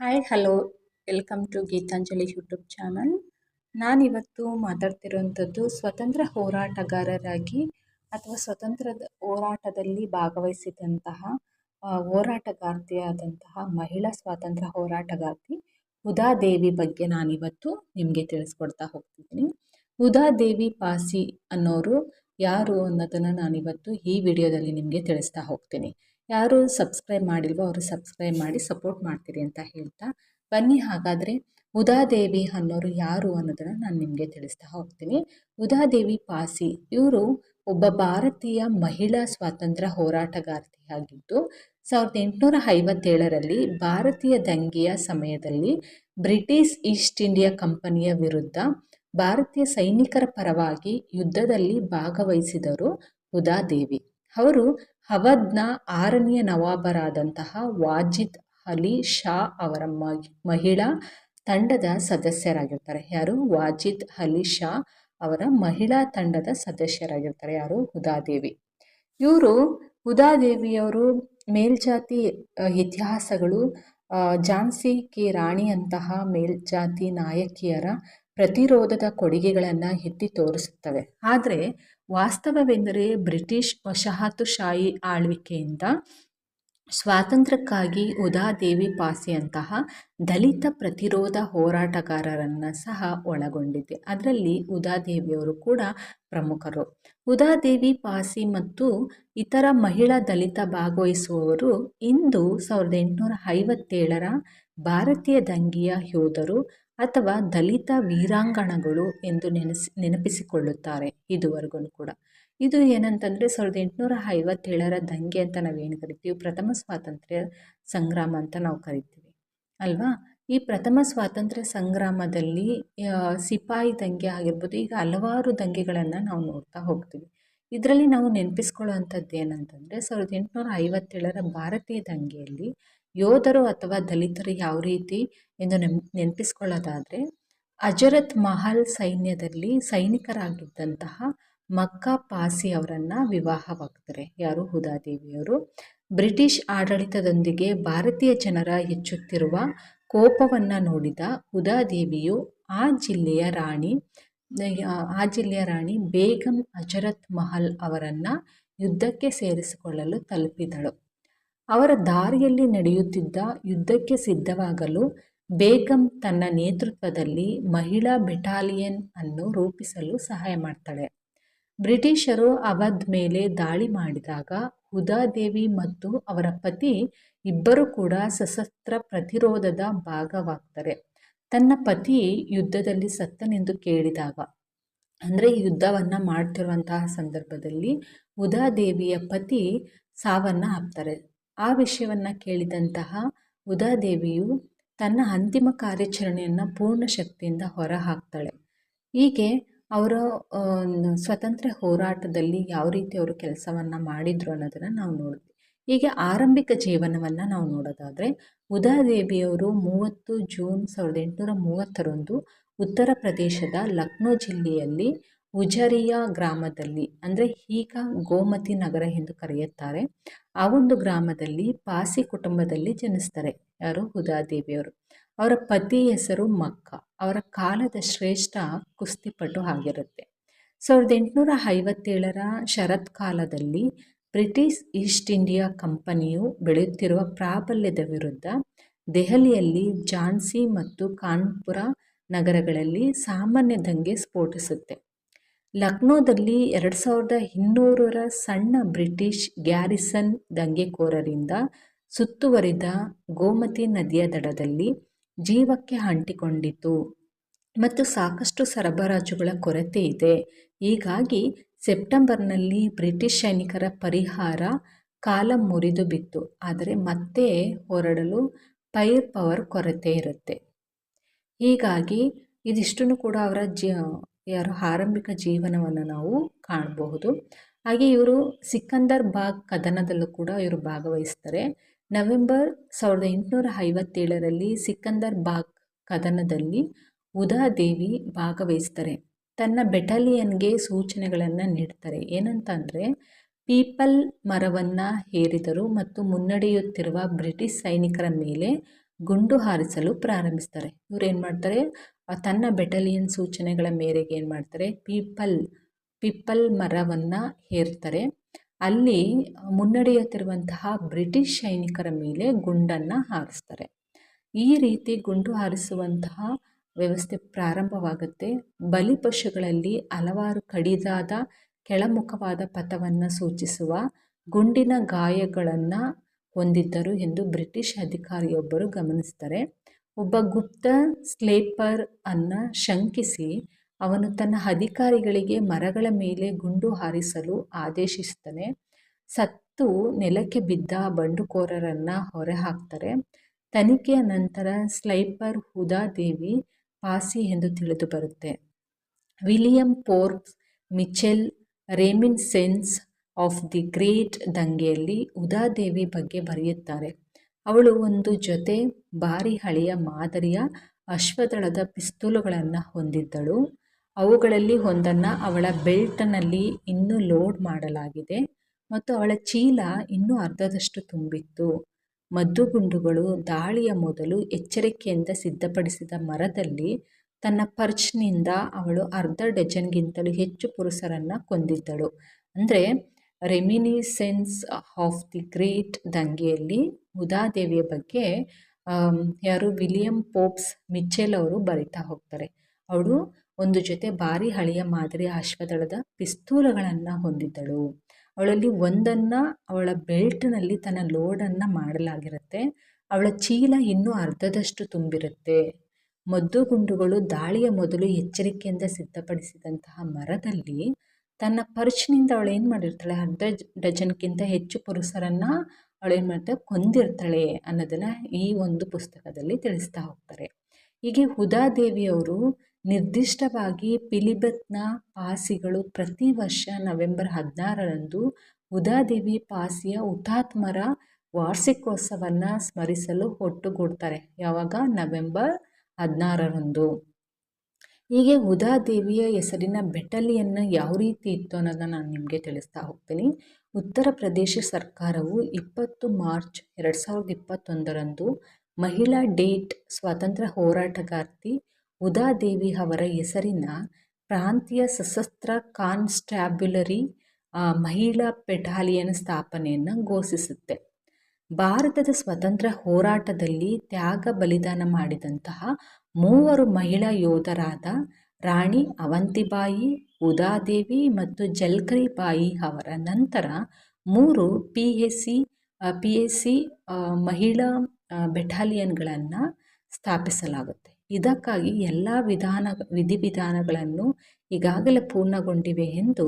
Hi hello welcome to Geetanjali YouTube channel ನಾನಿವತ್ತು ಮಾತಾಡ್ತಿರುವಂಥದ್ದು ಸ್ವತಂತ್ರ ಹೋರಾಟಗಾರರಾಗಿ ಅಥವಾ ಸ್ವತಂತ್ರದ ಹೋರಾಟದಲ್ಲಿ ಭಾಗವಹಿಸಿದಂತಹ ಹೋರಾಟಗಾರ್ತಿಯಾದಂತಹ ಮಹಿಳಾ ಸ್ವಾತಂತ್ರ್ಯ ಹೋರಾಟಗಾರ್ತಿ ಉದಾದೇವಿ ಬಗ್ಗೆ ನಾನಿವತ್ತು ನಿಮಗೆ ತಿಳಿಸ್ಕೊಡ್ತಾ ಹೋಗ್ತಿದ್ದೀನಿ. ಉದಾದೇವಿ ಪಾಸಿ ಅನ್ನೋರು ಯಾರು ಅನ್ನೋದನ್ನು ನಾನಿವತ್ತು ಈ ವಿಡಿಯೋದಲ್ಲಿ ನಿಮಗೆ ತಿಳಿಸ್ತಾ ಹೋಗ್ತೀನಿ. ಯಾರು ಸಬ್ಸ್ಕ್ರೈಬ್ ಮಾಡಿಲ್ವೋ ಅವರು ಸಬ್ಸ್ಕ್ರೈಬ್ ಮಾಡಿ ಸಪೋರ್ಟ್ ಮಾಡ್ತೀರಿ ಅಂತ ಹೇಳ್ತಾ ಬನ್ನಿ. ಹಾಗಾದರೆ ಉದಾದೇವಿ ಅನ್ನೋರು ಯಾರು ಅನ್ನೋದನ್ನು ನಾನು ನಿಮಗೆ ತಿಳಿಸ್ತಾ ಹೋಗ್ತೀನಿ. ಉದಾದೇವಿ ಪಾಸಿ ಇವರು ಒಬ್ಬ ಭಾರತೀಯ ಮಹಿಳಾ ಸ್ವಾತಂತ್ರ್ಯ ಹೋರಾಟಗಾರ್ತಿಯಾಗಿದ್ದು ಸಾವಿರದ ಎಂಟುನೂರ ಐವತ್ತೇಳರಲ್ಲಿ ಭಾರತೀಯ ದಂಗೆಯ ಸಮಯದಲ್ಲಿ ಬ್ರಿಟಿಷ್ ಈಸ್ಟ್ ಇಂಡಿಯಾ ಕಂಪನಿಯ ವಿರುದ್ಧ ಭಾರತೀಯ ಸೈನಿಕರ ಪರವಾಗಿ ಯುದ್ಧದಲ್ಲಿ ಭಾಗವಹಿಸಿದರು ಉದಾದೇವಿ. ಅವರು ಅವಧ್ನ ಆರನೆಯ ನವಾಬರಾದಂತಹ ವಾಜಿದ್ ಅಲಿ ಶಾ ಅವರ ಮಹಿಳಾ ತಂಡದ ಸದಸ್ಯರಾಗಿರ್ತಾರೆ. ಯಾರು? ವಾಜಿದ್ ಅಲಿ ಶಾ ಅವರ ಮಹಿಳಾ ತಂಡದ ಸದಸ್ಯರಾಗಿರ್ತಾರೆ. ಯಾರು? ಹುದಾದೇವಿ ಇವರು ಹುದಾದೇವಿಯವರು ಮೇಲ್ಜಾತಿ ಇತಿಹಾಸಗಳು ಝಾನ್ಸಿ ಕಿ ರಾಣಿಯಂತಹ ಮೇಲ್ಜಾತಿ ನಾಯಕಿಯರ ಪ್ರತಿರೋಧದ ಕೊಡುಗೆಗಳನ್ನು ಎತ್ತಿ ತೋರಿಸುತ್ತವೆ. ಆದರೆ ವಾಸ್ತವವೆಂದರೆ ಬ್ರಿಟಿಷ್ ವಸಾಹತುಶಾಹಿ ಆಳ್ವಿಕೆಯಿಂದ ಸ್ವಾತಂತ್ರ್ಯಕ್ಕಾಗಿ ಉದಾದೇವಿ ಪಾಸಿಯಂತಹ ದಲಿತ ಪ್ರತಿರೋಧ ಹೋರಾಟಗಾರರನ್ನು ಸಹ ಒಳಗೊಂಡಿದೆ. ಅದರಲ್ಲಿ ಉದಾದೇವಿಯವರು ಕೂಡ ಪ್ರಮುಖರು. ಉದಾದೇವಿ ಪಾಸಿ ಮತ್ತು ಇತರ ಮಹಿಳಾ ದಲಿತ ಭಾಗವಹಿಸುವವರು ಇಂದು ಸಾವಿರದ ಎಂಟುನೂರ ಐವತ್ತೇಳರ ಭಾರತೀಯ ದಂಗೆಯ ಯೋಧರು ಅಥವಾ ದಲಿತ ವೀರಾಂಗಣಗಳು ಎಂದು ನೆನೆಸಿ, ನೆನಪಿಸಿಕೊಳ್ಳುತ್ತಾರೆ ಇದುವರೆಗೂ ಕೂಡ. ಇದು ಏನಂತಂದರೆ ಸಾವಿರದ ಎಂಟುನೂರ ಐವತ್ತೇಳರ ದಂಗೆ ಅಂತ ನಾವೇನು ಕರಿತೀವಿ? ಪ್ರಥಮ ಸ್ವಾತಂತ್ರ್ಯ ಸಂಗ್ರಾಮ ಅಂತ ನಾವು ಕರಿತೀವಿ. ಅಲ್ವಾ? ಈ ಪ್ರಥಮ ಸ್ವಾತಂತ್ರ್ಯ ಸಂಗ್ರಾಮದಲ್ಲಿ ಸಿಪಾಯಿ ದಂಗೆ ಆಗಿರ್ಬೋದು, ಈಗ ಹಲವಾರು ದಂಗೆಗಳನ್ನು ನಾವು ನೋಡ್ತಾ ಹೋಗ್ತೀವಿ. ಇದರಲ್ಲಿ ನಾವು ನೆನಪಿಸ್ಕೊಳ್ಳುವಂಥದ್ದು ಏನಂತಂದರೆ ಸಾವಿರದ ಎಂಟುನೂರ ಐವತ್ತೇಳರ ಭಾರತೀಯ ದಂಗೆಯಲ್ಲಿ ಯೋಧರು ಅಥವಾ ದಲಿತರು ಯಾವ ರೀತಿ ಎಂದು ನೆನ್, ನೆನಪಿಸ್ಕೊಳ್ಳೋದಾದರೆ, ಅಜರತ್ ಮಹಲ್ ಸೈನ್ಯದಲ್ಲಿ ಸೈನಿಕರಾಗಿದ್ದಂತಹ ಮಕ್ಕಾ ಪಾಸಿ ಅವರನ್ನು ವಿವಾಹವಾಗ್ತಾರೆ. ಯಾರು? ಹುದಾದೇವಿಯವರು ಬ್ರಿಟಿಷ್ ಆಡಳಿತದೊಂದಿಗೆ ಭಾರತೀಯ ಜನರ ಹೆಚ್ಚುತ್ತಿರುವ ಕೋಪವನ್ನು ನೋಡಿದ ಹುದಾದೇವಿಯು ಆ ಜಿಲ್ಲೆಯ ರಾಣಿ ಆ ಜಿಲ್ಲೆಯ ರಾಣಿ ಬೇಗಂ ಅಜರತ್ ಮಹಲ್ ಅವರನ್ನು ಯುದ್ಧಕ್ಕೆ ಸೇರಿಸಿಕೊಳ್ಳಲು ತಲುಪಿದಳು. ಅವರ ದಾರಿಯಲ್ಲಿ ನಡೆಯುತ್ತಿದ್ದ ಯುದ್ಧಕ್ಕೆ ಸಿದ್ಧವಾಗಲು ಬೇಗಂ ತನ್ನ ನೇತೃತ್ವದಲ್ಲಿ ಮಹಿಳಾ ಬೆಟಾಲಿಯನ್ ಅನ್ನು ರೂಪಿಸಲು ಸಹಾಯ ಮಾಡ್ತಾಳೆ. ಬ್ರಿಟಿಷರು ಅವಧ್ ಮೇಲೆ ದಾಳಿ ಮಾಡಿದಾಗ ಹುದಾದೇವಿ ಮತ್ತು ಅವರ ಪತಿ ಇಬ್ಬರು ಕೂಡ ಸಶಸ್ತ್ರ ಪ್ರತಿರೋಧದ ಭಾಗವಾಗ್ತಾರೆ. ತನ್ನ ಪತಿ ಯುದ್ಧದಲ್ಲಿ ಸತ್ತನೆಂದು ಕೇಳಿದಾಗ, ಅಂದರೆ ಯುದ್ಧವನ್ನು ಮಾಡ್ತಿರುವಂತಹ ಸಂದರ್ಭದಲ್ಲಿ ಉದಾದೇವಿಯ ಪತಿ ಸಾವನ್ನು ಅಪ್ತಾರೆ ಆ ವಿಷಯವನ್ನು ಕೇಳಿದಂತಹ ಉದಾದೇವಿಯು ತನ್ನ ಅಂತಿಮ ಕಾರ್ಯಾಚರಣೆಯನ್ನು ಪೂರ್ಣ ಶಕ್ತಿಯಿಂದ ಹೊರ ಹಾಕ್ತಾಳೆ ಹೀಗೆ ಅವರ ಸ್ವತಂತ್ರ ಹೋರಾಟದಲ್ಲಿ ಯಾವ ರೀತಿ ಅವರು ಕೆಲಸವನ್ನು ಮಾಡಿದರು ಅನ್ನೋದನ್ನು ನಾವು ನೋಡ್ತೀವಿ ಹೀಗೆ ಆರಂಭಿಕ ಜೀವನವನ್ನು ನಾವು ನೋಡೋದಾದರೆ, ಉದಾದೇವಿಯವರು ಮೂವತ್ತು ಜೂನ್ ಸಾವಿರದ ಎಂಟುನೂರ ಮೂವತ್ತರಂದು ಉತ್ತರ ಪ್ರದೇಶದ ಲಕ್ನೋ ಜಿಲ್ಲೆಯಲ್ಲಿ ಉಜರಿಯಾ ಗ್ರಾಮದಲ್ಲಿ, ಅಂದರೆ ಈಗ ಗೋಮತಿ ನಗರ ಎಂದು ಕರೆಯುತ್ತಾರೆ, ಆ ಒಂದು ಗ್ರಾಮದಲ್ಲಿ ಪಾಸಿ ಕುಟುಂಬದಲ್ಲಿ ಜನಿಸ್ತಾರೆ. ಯಾರು? ಹುದಾದೇವಿಯವರು. ಅವರ ಪತಿ ಹೆಸರು ಮಕ್ಕ. ಅವರ ಕಾಲದ ಶ್ರೇಷ್ಠ ಕುಸ್ತಿಪಟು ಆಗಿರುತ್ತೆ. ಸಾವಿರದ ಎಂಟುನೂರ ಐವತ್ತೇಳರ ಶರತ್ಕಾಲದಲ್ಲಿ ಬ್ರಿಟಿಷ್ ಈಸ್ಟ್ ಇಂಡಿಯಾ ಕಂಪನಿಯು ಬೆಳೆಯುತ್ತಿರುವ ಪ್ರಾಬಲ್ಯದ ವಿರುದ್ಧ ದೆಹಲಿಯಲ್ಲಿ ಝಾನ್ಸಿ ಮತ್ತು ಕಾನ್ಪುರ ನಗರಗಳಲ್ಲಿ ಸಾಮಾನ್ಯ ದಂಗೆ ಸ್ಫೋಟಿಸುತ್ತೆ. ಲಕ್ನೋದಲ್ಲಿ ಎರಡು ಸಾವಿರದ ಇನ್ನೂರರ ಸಣ್ಣ ಬ್ರಿಟಿಷ್ ಗ್ಯಾರಿಸನ್ ದಂಗೆಕೋರರಿಂದ ಸುತ್ತುವರಿದ ಗೋಮತಿ ನದಿಯ ದಡದಲ್ಲಿ ಜೀವಕ್ಕೆ ಅಂಟಿಕೊಂಡಿತು. ಮತ್ತು ಸಾಕಷ್ಟು ಸರಬರಾಜುಗಳ ಕೊರತೆ ಇದೆ. ಹೀಗಾಗಿ ಸೆಪ್ಟೆಂಬರ್ನಲ್ಲಿ ಬ್ರಿಟಿಷ್ ಸೈನಿಕರ ಪರಿಹಾರ ಕಾಲ ಮುರಿದು ಬಿತ್ತು. ಆದರೆ ಮತ್ತೆ ಹೊರಡಲು ಪೈರ್ ಪವರ್ ಕೊರತೆ ಇರುತ್ತೆ. ಹೀಗಾಗಿ ಇದಿಷ್ಟು ಕೂಡ ಅವರ ಜ ಯಾರು ಆರಂಭಿಕ ಜೀವನವನ್ನು ನಾವು ಕಾಣಬಹುದು. ಹಾಗೆ ಇವರು ಸಿಕಂದರ್ ಬಾಗ್ ಕದನದಲ್ಲೂ ಕೂಡ ಇವರು ಭಾಗವಹಿಸ್ತಾರೆ. ನವೆಂಬರ್ ಸಾವಿರದ ಎಂಟುನೂರ ಐವತ್ತೇಳರಲ್ಲಿ ಸಿಕಂದರ್ ಬಾಗ್ ಕದನದಲ್ಲಿ ಉದಾದೇವಿ ಭಾಗವಹಿಸ್ತಾರೆ. ತನ್ನ ಬೆಟಾಲಿಯನ್ಗೆ ಸೂಚನೆಗಳನ್ನು ನೀಡ್ತಾರೆ. ಏನಂತಂದರೆ, ಪೀಪಲ್ ಮರವನ್ನು ಹೇರಿದರು ಮತ್ತು ಮುನ್ನಡೆಯುತ್ತಿರುವ ಬ್ರಿಟಿಷ್ ಸೈನಿಕರ ಮೇಲೆ ಗುಂಡು ಹಾರಿಸಲು ಪ್ರಾರಂಭಿಸ್ತಾರೆ. ಇವರು ಏನು ಮಾಡ್ತಾರೆ? ತನ್ನ ಬೆಟಲಿಯನ್ ಸೂಚನೆಗಳ ಮೇರೆಗೆ ಏನು ಮಾಡ್ತಾರೆ? ಪೀಪಲ್ ಪಿಪ್ಪಲ್ ಮರವನ್ನು ಹೇರ್ತಾರೆ. ಅಲ್ಲಿ ಮುನ್ನಡೆಯುತ್ತಿರುವಂತಹ ಬ್ರಿಟಿಷ್ ಸೈನಿಕರ ಮೇಲೆ ಗುಂಡನ್ನು ಹಾರಿಸ್ತಾರೆ. ಈ ರೀತಿ ಗುಂಡು ಹಾರಿಸುವಂತಹ ವ್ಯವಸ್ಥೆ ಪ್ರಾರಂಭವಾಗುತ್ತೆ. ಬಲಿಪಶುಗಳಲ್ಲಿ ಹಲವಾರು ಕಡಿದಾದ, ಕೆಳಮುಖವಾದ ಪಥವನ್ನು ಸೂಚಿಸುವ ಗುಂಡಿನ ಗಾಯಗಳನ್ನು ಹೊಂದಿದ್ದರು ಎಂದು ಬ್ರಿಟಿಷ್ ಅಧಿಕಾರಿಯೊಬ್ಬರು ಗಮನಿಸ್ತಾರೆ. ಒಬ್ಬ ಗುಪ್ತ ಸ್ಲೇಪರ್ ಅನ್ನು ಶಂಕಿಸಿ ಅವನು ತನ್ನ ಅಧಿಕಾರಿಗಳಿಗೆ ಮರಗಳ ಮೇಲೆ ಗುಂಡು ಹಾರಿಸಲು ಆದೇಶಿಸ್ತಾನೆ. ಸತ್ತು ನೆಲಕ್ಕೆ ಬಿದ್ದ ಬಂಡುಕೋರರನ್ನು ಹೊರಹಾಕ್ತಾರೆ. ತನಿಖೆಯ ನಂತರ ಸ್ಲೈಪರ್ ಹುದಾದೇವಿ ಪಾಸಿ ಎಂದು ತಿಳಿದು ಬರುತ್ತೆ. William Forbes Mitchell reminiscences of the great ದಂಗೆಯಲ್ಲಿ ಉದಾದೇವಿ ಬಗ್ಗೆ ಬರೆಯುತ್ತಾರೆ. ಅವಳು ಒಂದು ಜೊತೆ ಭಾರಿ ಹಳೆಯ ಮಾದರಿಯ ಅಶ್ವದಳದ ಪಿಸ್ತೂಲುಗಳನ್ನು ಹೊಂದಿದ್ದಳು. ಅವುಗಳಲ್ಲಿ ಒಂದನ್ನು ಅವಳ ಬೆಲ್ಟ್ನಲ್ಲಿ ಇನ್ನೂ ಲೋಡ್ ಮಾಡಲಾಗಿದೆ ಮತ್ತು ಅವಳ ಚೀಲ ಇನ್ನೂ ಅರ್ಧದಷ್ಟು ತುಂಬಿತ್ತು. ಮದ್ದುಗುಂಡುಗಳು ದಾಳಿಯ ಮೊದಲು ಎಚ್ಚರಿಕೆಯಿಂದ ಸಿದ್ಧಪಡಿಸಿದ ಮರದಲ್ಲಿ ತನ್ನ ಪರ್ಚ್ನಿಂದ ಅವಳು ಅರ್ಧ ಡಜನ್ಗಿಂತಲೂ ಹೆಚ್ಚು ಪುರುಷರನ್ನು ಕೊಂದಿದ್ದಳು. ಅಂದರೆ ರೆಮಿನಿಸೆನ್ಸ್ ಆಫ್ ದಿ ಗ್ರೇಟ್ ದಂಗೆಯಲ್ಲಿ ಉದಾದೇವಿಯ ಬಗ್ಗೆ ಯಾರು ವಿಲಿಯಂ ಪೋಪ್ಸ್ ಮಿಚ್ಚೆಲ್ ಅವರು ಬರಿತಾ ಹೋಗ್ತಾರೆ. ಅವಳು ಒಂದು ಜೊತೆ ಭಾರಿ ಹಳೆಯ ಮಾದರಿಯ ಅಶ್ವದಳದ ಪಿಸ್ತೂಲಗಳನ್ನು ಹೊಂದಿದ್ದಳು. ಅವಳಲ್ಲಿ ಒಂದನ್ನು ಅವಳ ಬೆಲ್ಟ್ನಲ್ಲಿ ತನ್ನ ಲೋಡನ್ನು ಮಾಡಲಾಗಿರುತ್ತೆ. ಅವಳ ಚೀಲ ಇನ್ನೂ ಅರ್ಧದಷ್ಟು ತುಂಬಿರುತ್ತೆ. ಮದ್ದು ಗುಂಡುಗಳು ದಾಳಿಯ ಮೊದಲು ಎಚ್ಚರಿಕೆಯಿಂದ ಸಿದ್ಧಪಡಿಸಿದಂತಹ ಮರದಲ್ಲಿ ತನ್ನ ಪರ್ಚ್ನಿಂದ ಅವಳು ಏನು ಮಾಡಿರ್ತಾಳೆ? ಅರ್ಧ ಡಜನ್ಗಿಂತ ಹೆಚ್ಚು ಪುರುಷರನ್ನು ಅವಳು ಏನು ಮಾಡ್ತಾಳೆ ಕೊಂದಿರ್ತಾಳೆ ಅನ್ನೋದನ್ನು ಈ ಒಂದು ಪುಸ್ತಕದಲ್ಲಿ ತಿಳಿಸ್ತಾ ಹೋಗ್ತಾರೆ. ಹೀಗೆ ಹುದಾದೇವಿಯವರು ನಿರ್ದಿಷ್ಟವಾಗಿ ಪಿಲಿಬತ್ನ ಪಾಸಿಗಳು ಪ್ರತಿ ವರ್ಷ ನವೆಂಬರ್ ಹದಿನಾರರಂದು ಹುದಾದೇವಿ ಪಾಸಿಯ ಹುತಾತ್ಮರ ವಾರ್ಷಿಕೋತ್ಸವವನ್ನು ಸ್ಮರಿಸಲು ಒಟ್ಟುಗೂಡ್ತಾರೆ. ಯಾವಾಗ? ನವೆಂಬರ್ ಹದಿನಾರರಂದು. ಹೀಗೆ ಉದಾದೇವಿಯ ಹೆಸರಿನ ಬೆಟಲಿಯನ್ನು ಯಾವ ರೀತಿ ಇತ್ತು ಅನ್ನೋದನ್ನು ನಾನು ನಿಮಗೆ ತಿಳಿಸ್ತಾ ಹೋಗ್ತೀನಿ. ಉತ್ತರ ಪ್ರದೇಶ ಸರ್ಕಾರವು ಇಪ್ಪತ್ತು ಮಾರ್ಚ್ ಎರಡು ಸಾವಿರದ ಇಪ್ಪತ್ತೊಂದರಂದು ಮಹಿಳಾ ಡೇಟ್ ಸ್ವಾತಂತ್ರ್ಯ ಹೋರಾಟಗಾರ್ತಿ ಉದಾದೇವಿ ಅವರ ಹೆಸರಿನ ಪ್ರಾಂತೀಯ ಸಶಸ್ತ್ರ ಕಾನ್ಸ್ಟ್ಯಾಬ್ಯುಲರಿ ಮಹಿಳಾ ಪೆಟಾಲಿಯನ್ ಸ್ಥಾಪನೆಯನ್ನು ಘೋಷಿಸುತ್ತೆ. ಭಾರತದ ಸ್ವತಂತ್ರ ಹೋರಾಟದಲ್ಲಿ ತ್ಯಾಗ ಬಲಿದಾನ ಮಾಡಿದಂತಹ ಮೂವರು ಮಹಿಳಾ ಯೋಧರಾದ ರಾಣಿ ಅವಂತಿಬಾಯಿ, ಉದಾದೇವಿ ಮತ್ತು ಜಲ್ಕರಿಬಾಯಿ ಅವರ ನಂತರ ಮೂರು P S C P S C ಮಹಿಳಾ ಬೆಟಾಲಿಯನ್ಗಳನ್ನು ಸ್ಥಾಪಿಸಲಾಗುತ್ತೆ. ಇದಕ್ಕಾಗಿ ಎಲ್ಲ ವಿಧಾನ, ವಿಧಿವಿಧಾನಗಳನ್ನು ಈಗಾಗಲೇ ಪೂರ್ಣಗೊಂಡಿವೆ ಎಂದು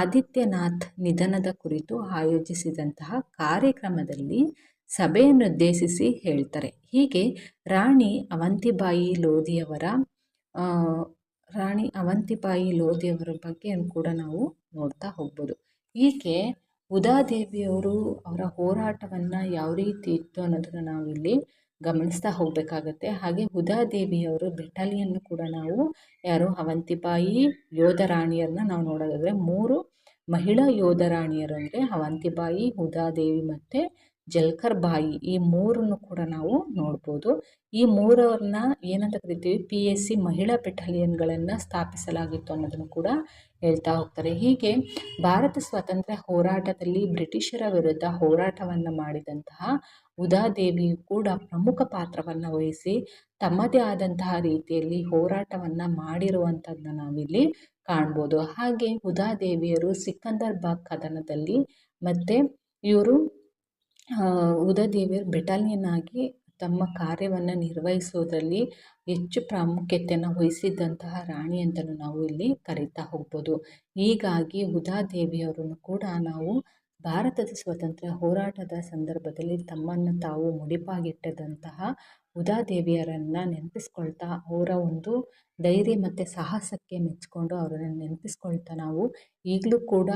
ಆದಿತ್ಯನಾಥ್ ನಿಧನದ ಕುರಿತು ಆಯೋಜಿಸಿದಂತಹ ಕಾರ್ಯಕ್ರಮದಲ್ಲಿ ಸಭೆಯನ್ನುದ್ದೇಶಿಸಿ ಹೇಳ್ತಾರೆ. ಹೀಗೆ ರಾಣಿ ಅವಂತಿಬಾಯಿ ಲೋಧಿಯವರ ರಾಣಿ ಅವಂತಿಬಾಯಿ ಲೋಧಿಯವರ ಬಗ್ಗೆ ಕೂಡ ನಾವು ನೋಡ್ತಾ ಹೋಗ್ಬೋದು. ಹೀಗೆ ಉದಾದೇವಿಯವರು ಅವರ ಹೋರಾಟವನ್ನು ಯಾವ ರೀತಿ ಇತ್ತು ಅನ್ನೋದನ್ನು ನಾವಿಲ್ಲಿ ಗಮನಿಸ್ತಾ ಹೋಗಬೇಕಾಗತ್ತೆ. ಹಾಗೆ ಉದಾದೇವಿಯವರು ಬೆಟಾಲಿಯನ್ನು ಕೂಡ ನಾವು ಯಾರು, ಅವಂತಿಬಾಯಿ ಯೋಧ ರಾಣಿಯರನ್ನ ನಾವು ನೋಡೋದಾದರೆ ಮೂರು ಮಹಿಳಾ ಯೋಧ ರಾಣಿಯರು ಅಂದರೆ ಅವಂತಿಬಾಯಿ, ಉದಾದೇವಿ ಮತ್ತು ಜಲ್ಕರ್ ಬಾಯಿ ಈ ಮೂರನ್ನು ಕೂಡ ನಾವು ನೋಡ್ಬೋದು. ಈ ಮೂರನ್ನ ಏನಂತ ಕರಿತೀವಿ? ಪಿ ಎಸ್ ಸಿ ಮಹಿಳಾ ಬೆಟಾಲಿಯನ್ಗಳನ್ನು ಸ್ಥಾಪಿಸಲಾಗಿತ್ತು ಅನ್ನೋದನ್ನು ಕೂಡ ಹೇಳ್ತಾ ಹೋಗ್ತಾರೆ. ಹೀಗೆ ಭಾರತ ಸ್ವಾತಂತ್ರ್ಯ ಹೋರಾಟದಲ್ಲಿ ಬ್ರಿಟಿಷರ ವಿರುದ್ಧ ಹೋರಾಟವನ್ನು ಮಾಡಿದಂತಹ ಉದಾದೇವಿಯು ಕೂಡ ಪ್ರಮುಖ ಪಾತ್ರವನ್ನು ವಹಿಸಿ ತಮ್ಮದೇ ಆದಂತಹ ರೀತಿಯಲ್ಲಿ ಹೋರಾಟವನ್ನು ಮಾಡಿರುವಂಥದ್ದನ್ನ ನಾವಿಲ್ಲಿ ಕಾಣ್ಬೋದು. ಹಾಗೆ ಉದಾದೇವಿಯರು ಸಿಕಂದರ್ ಬಾಗ್ ಕದನದಲ್ಲಿ ಮತ್ತು ಇವರು ಉದಾದೇವಿಯರು ಬೆಟಾಲಿಯನ್ ಆಗಿ ತಮ್ಮ ಕಾರ್ಯವನ್ನು ನಿರ್ವಹಿಸೋದರಲ್ಲಿ ಹೆಚ್ಚು ಪ್ರಾಮುಖ್ಯತೆಯನ್ನು ವಹಿಸಿದ್ದಂತಹ ರಾಣಿ ಅಂತಲೂ ನಾವು ಇಲ್ಲಿ ಕರೀತಾ ಹೋಗ್ಬೋದು. ಹೀಗಾಗಿ ಉದಾದೇವಿಯವರನ್ನು ಕೂಡ ನಾವು ಭಾರತದ ಸ್ವಾತಂತ್ರ್ಯ ಹೋರಾಟದ ಸಂದರ್ಭದಲ್ಲಿ ತಮ್ಮನ್ನು ತಾವು ಮುಡಿಪಾಗಿಟ್ಟದಂತಹ ಉದಾದೇವಿಯರನ್ನು ನೆನಪಿಸ್ಕೊಳ್ತಾ ಅವರ ಒಂದು ಧೈರ್ಯ ಮತ್ತು ಸಾಹಸಕ್ಕೆ ಮೆಚ್ಚಿಕೊಂಡು ಅವರನ್ನು ನೆನಪಿಸ್ಕೊಳ್ತಾ ನಾವು ಈಗಲೂ ಕೂಡ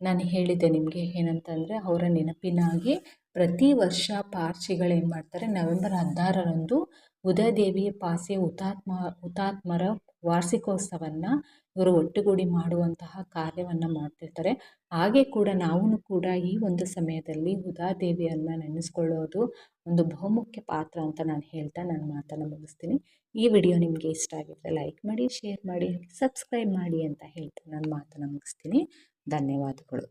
ನಾನು ಹೇಳಿದ್ದೆ ನಿಮಗೆ ಏನಂತಂದರೆ ಅವರ ನೆನಪಿನಾಗಿ ಪ್ರತಿ ವರ್ಷ ಪಾರ್ಸಿಗಳು ಏನು ಮಾಡ್ತಾರೆ? ನವೆಂಬರ್ ಹದಿನಾರರಂದು ಉದಯದೇವಿ ಪಾಸೆ ಹುತಾತ್ಮ, ಹುತಾತ್ಮರ ವಾರ್ಷಿಕೋತ್ಸವವನ್ನು ಇವರು ಒಟ್ಟುಗೂಡಿ ಮಾಡುವಂತಹ ಕಾರ್ಯವನ್ನು ಮಾಡ್ತಿರ್ತಾರೆ. ಹಾಗೆ ಕೂಡ ನಾವು ಕೂಡ ಈ ಒಂದು ಸಮಯದಲ್ಲಿ ಉದಾದೇವಿಯನ್ನು ನೆನೆಸ್ಕೊಳ್ಳೋದು ಒಂದು ಬಹುಮುಖ್ಯ ಪಾತ್ರ ಅಂತ ನಾನು ಹೇಳ್ತಾ ನನ್ನ ಮಾತನ್ನು ಮುಗಿಸ್ತೀನಿ. ಈ ವಿಡಿಯೋ ನಿಮಗೆ ಇಷ್ಟ ಆಗಿದ್ದರೆ ಲೈಕ್ ಮಾಡಿ, ಶೇರ್ ಮಾಡಿ, ಸಬ್ಸ್ಕ್ರೈಬ್ ಮಾಡಿ ಅಂತ ಹೇಳ್ತಾ ನಾನು ಮಾತನ್ನು ಮುಗಿಸ್ತೀನಿ. ಧನ್ಯವಾದಗಳು.